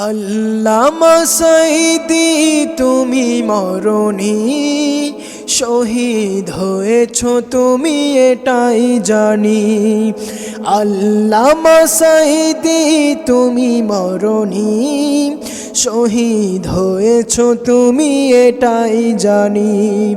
আল্লামা সাইদি, তুমি মরণি। শহীদ হয়েছ তুমি, এটাই জানি। আল্লামা সাইদি, তুমি মরণি। শহীদ হয়েছ তুমি, এটাই জানি।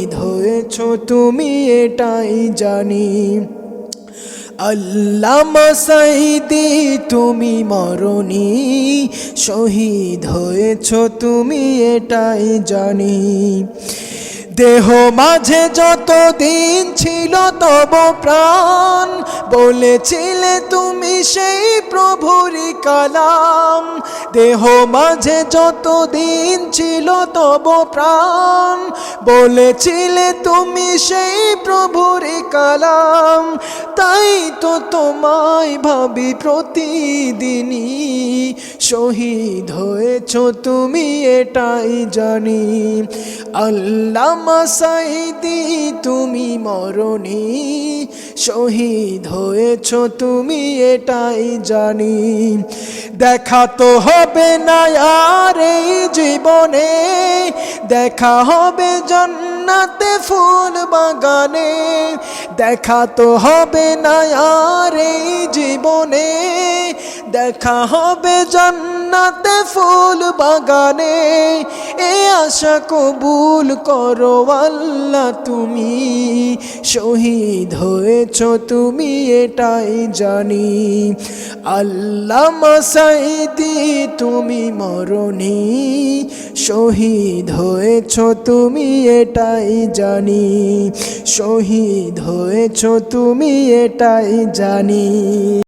হয়েছ তুমি এটাই জানি। সাইদি তুমি মরণি, শহীদ হয়েছ তুমি এটাই জানি। দেহ মাঝে যত দিন ছিল তব প্রাণ বলেছিলে তুমি সেই প্রভুরি কালাম। দেহ মাঝে যত দিন ছিল তব প্রাণ। বলেছিলে তুমি সেই প্রভুরি কালাম, তাই তো তোমায় ভাবি প্রতিদিনই। শহীদ হয়েছ তুমি, এটাই জানি। আল্লামা সাইদি তুমি মরণি। শহীদ হয়েছ তুমি, এটাই জানি। দেখা তো হবে না আর এই জীবনে। দেখা হবে জন্নাতে ফুল বাগানে। দেখা তো হবে না আর এই জীবনে দেখা হবে জন্নাতে ফুল বাগানে। এ আশা কবুল করো আল্লাহ তুমি। শহীদ হয়েছ তুমি, এটাই জানি। আল্লাহ মাসাইদি, তুমি মরণি। শহীদ হয়েছ তুমি, এটাই জানি। শহীদ হয়েছ তুমি, এটাই জানি।